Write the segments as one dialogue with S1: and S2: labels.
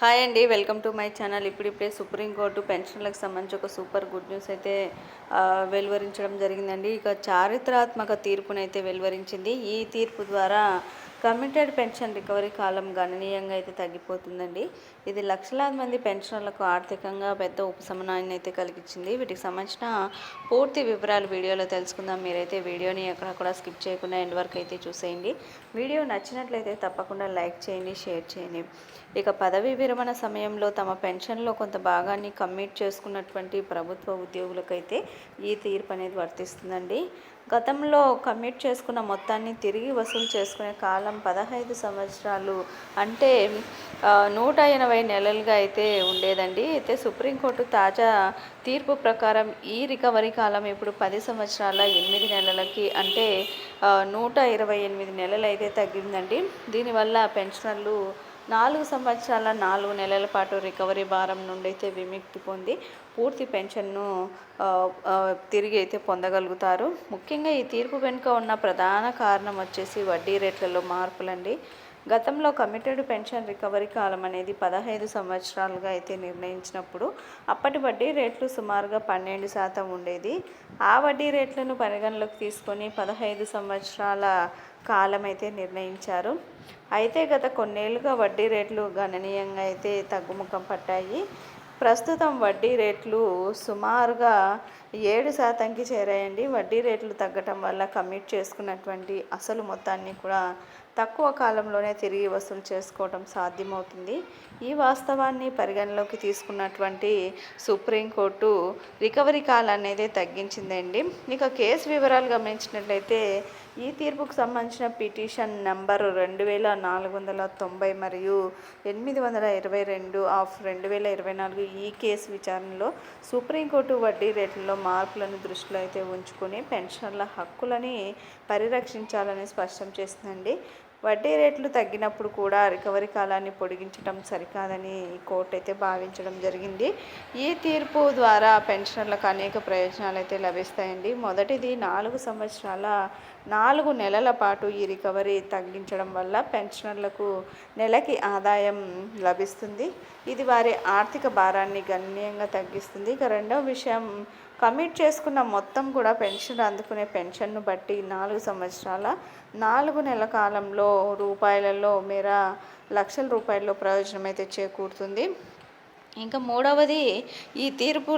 S1: Hi అండి welcome to my channel. ఇప్పుడిప్పుడే supreme court పెన్షన్లకు సంబంధించి ఒక సూపర్ గుడ్ న్యూస్ అయితే వెలువరించడం జరిగిందండి. ఇక చారిత్రాత్మక తీర్పునైతే వెలువరించింది. ఈ తీర్పు ద్వారా కమిటెడ్ పెన్షన్ రికవరీ కాలం గణనీయంగా అయితే తగ్గిపోతుందండి. ఇది లక్షలాది మంది పెన్షనర్లకు ఆర్థికంగా పెద్ద ఉపశమనాన్ని అయితే కలిగించింది వీటికి సంబంధించిన పూర్తి వివరాలు వీడియోలో తెలుసుకుందాం. మీరైతే వీడియోని ఎక్కడ కూడా స్కిప్ చేయకుండా ఎండ్ వరకు అయితే చూసేయండి. వీడియో నచ్చినట్లయితే తప్పకుండా లైక్ చేయండి షేర్ చేయండి. ఇక పదవీ విరమణ సమయంలో తమ పెన్షన్లో కొంత భాగాన్ని కమ్మిట్ చేసుకున్నటువంటి ప్రభుత్వ ఉద్యోగులకైతే ఈ తీర్పు అనేది వర్తిస్తుందండి. గతంలో కమిట్ చేసుకున్న మొత్తాన్ని తిరిగి వసూలు చేసుకునే కాలం పదహైదు సంవత్సరాలు. అంటే నూట ఎనభై నెలలుగా అయితే ఉండేదండి. అయితే సుప్రీంకోర్టు తాజా తీర్పు ప్రకారం ఈ రికవరీ కాలం ఇప్పుడు పది సంవత్సరాల ఎనిమిది నెలలకి అంటే నూట ఇరవై ఎనిమిది నెలలు అయితే తగ్గిందండి. దీనివల్ల పెన్షనర్లు నాలుగు సంవత్సరాల నాలుగు నెలల పాటు రికవరీ భారం నుండి అయితే విముక్తి పొంది పూర్తి పెన్షన్ను తిరిగి అయితే పొందగలుగుతారు. ముఖ్యంగా ఈ తీర్పు వెనుక ఉన్న ప్రధాన కారణం వచ్చేసి వడ్డీ రేట్లలో మార్పులండి. గతంలో కమిటెడ్ పెన్షన్ రికవరీ కాలం అనేది పదహైదు సంవత్సరాలుగా అయితే నిర్ణయించినప్పుడు అప్పటి వడ్డీ రేట్లు సుమారుగా పన్నెండు శాతం ఉండేది. ఆ వడ్డీ రేట్లను పరిగణలోకి తీసుకొని పదహైదు సంవత్సరాల కాలం అయితే నిర్ణయించారు. అయితే గత కొన్నేళ్ళుగా వడ్డీ రేట్లు గణనీయంగా అయితే తగ్గుముఖం పట్టాయి. ప్రస్తుతం వడ్డీ రేట్లు సుమారుగా ఏడు శాతంకి చేరాయండి. వడ్డీ రేట్లు తగ్గటం వల్ల కమిట్ చేసుకున్నటువంటి అసలు మొత్తాన్ని కూడా తక్కువ కాలంలోనే తిరిగి వసూలు చేసుకోవడం సాధ్యమవుతుంది. ఈ వాస్తవాన్ని పరిగణలోకి తీసుకున్నటువంటి సుప్రీంకోర్టు రికవరీ కాలాన్ని అయితే తగ్గించిందండి. ఇక కేసు వివరాలు గమనించినట్లయితే ఈ తీర్పుకు సంబంధించిన పిటిషన్ నంబర్ రెండు వేల నాలుగు వందల తొంభై మరియు ఎనిమిది వందల ఇరవై రెండు ఆఫ్ రెండు వేల ఇరవై నాలుగు ఈ కేసు విచారణలో సుప్రీంకోర్టు వడ్డీ రేట్లలో మార్పులను దృష్టిలో అయితే ఉంచుకొని పెన్షనర్ల హక్కులని పరిరక్షించాలని స్పష్టం చేసిందండి. వడ్డీ రేట్లు తగ్గినప్పుడు కూడా రికవరీ కాలాన్ని పొడిగించడం సరికాదని ఈ కోర్టు అయితే భావించడం జరిగింది. ఈ తీర్పు ద్వారా పెన్షనర్లకు అనేక ప్రయోజనాలు అయితే లభిస్తాయండి. మొదటిది నాలుగు సంవత్సరాల నాలుగు నెలల పాటు ఈ రికవరీ తగ్గించడం వల్ల పెన్షనర్లకు నెలకి ఆదాయం లభిస్తుంది. ఇది వారి ఆర్థిక భారాన్ని గణనీయంగా తగ్గిస్తుంది. ఇక రెండవ విషయం కమిట్ చేసుకున్న మొత్తం కూడా పెన్షన్ అందుకునే పెన్షన్ను బట్టి నాలుగు సంవత్సరాల నాలుగు నెలల కాలంలో రూపాయలలో మేర లక్షల రూపాయల్లో ప్రయోజనం అయితే చేకూరుతుంది ఇంకా మూడవది ఈ తీర్పు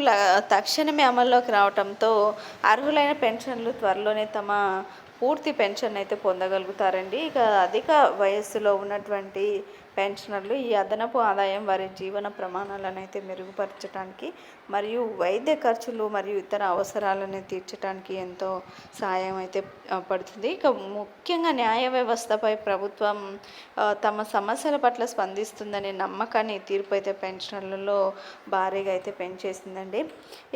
S1: తక్షణమే అమల్లోకి రావడంతో అర్హులైన పెన్షన్లు త్వరలోనే తమ పూర్తి పెన్షన్ అయితే పొందగలుగుతారండి. ఇక అధిక వయస్సులో ఉన్నటువంటి పెన్షనర్లు ఈ అదనపు ఆదాయం వారి జీవన ప్రమాణాలను అయితే మెరుగుపరచడానికి మరియు వైద్య ఖర్చులు మరియు ఇతర అవసరాలను తీర్చడానికి ఎంతో సాయం అయితే పడుతుంది. ఇక ముఖ్యంగా న్యాయ వ్యవస్థపై ప్రభుత్వం తమ సమస్యల పట్ల స్పందిస్తుందనే నమ్మకాన్ని తీర్పు అయితే పెన్షనర్లలో భారీగా అయితే పెంచేసిందండి.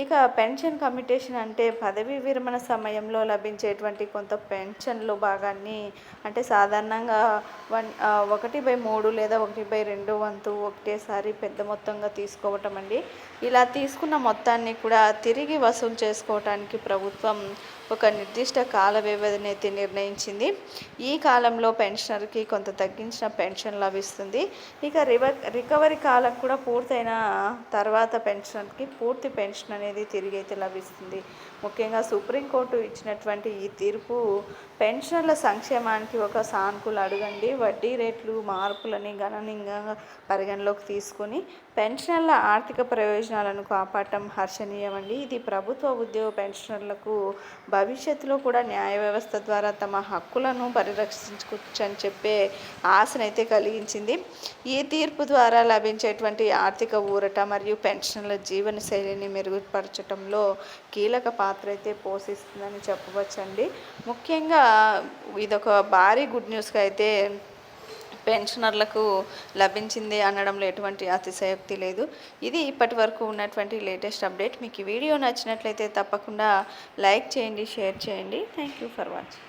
S1: ఇక పెన్షన్ కమిటేషన్ అంటే పదవీ విరమణ సమయంలో లభించేటువంటి కొంత పెన్షన్లో భాగాన్ని అంటే సాధారణంగా వన్ ఒకటి బై మూడు లేదా ఒకటి బై రెండు వంతు ఒకటేసారి పెద్ద మొత్తంగా తీసుకోవటం అండి. ఇలా తీసుకున్న మొత్తాన్ని కూడా తిరిగి వసూలు చేసుకోవటానికి ప్రభుత్వం ఒక నిర్దిష్ట కాల వ్యవధిని అయితే నిర్ణయించింది. ఈ కాలంలో పెన్షనర్కి కొంత తగ్గించిన పెన్షన్ లభిస్తుంది. ఇక రివ రికవరీ కాలం కూడా పూర్తయిన తర్వాత పెన్షనర్కి పూర్తి పెన్షన్ అనేది తిరిగి అయితే లభిస్తుంది. ముఖ్యంగా సుప్రీంకోర్టు ఇచ్చినటువంటి ఈ తీర్పు పెన్షనర్ల సంక్షేమానికి ఒక సానుకూల అడుగండి. వడ్డీ రేట్లు మార్పులని గణనీయంగా పరిగణలోకి తీసుకుని పెన్షనర్ల ఆర్థిక ప్రయోజనాలను కాపాడటం హర్షణీయమండి. ఇది ప్రభుత్వ ఉద్యోగ పెన్షనర్లకు భవిష్యత్తులో కూడా న్యాయ వ్యవస్థ ద్వారా తమ హక్కులను పరిరక్షించుకోవచ్చని చెప్పే ఆశనైతే కలిగించింది. ఈ తీర్పు ద్వారా లభించేటువంటి ఆర్థిక ఊరట మరియు పెన్షన్ల జీవన శైలిని మెరుగుపరచడంలో కీలక పాత్ర అయితే పోషిస్తుందని చెప్పవచ్చండి. ముఖ్యంగా ఇదొక భారీ గుడ్ న్యూస్గా అయితే పెన్షనర్లకు లభించింది అనడంలో ఎటువంటి అతిశయోక్తి లేదు. ఇది ఇప్పటి వరకు ఉన్నటువంటి లేటెస్ట్ అప్డేట్. మీకు ఈ వీడియో నచ్చినట్లయితే తప్పకుండా లైక్ చేయండి షేర్ చేయండి. Thank you for watching.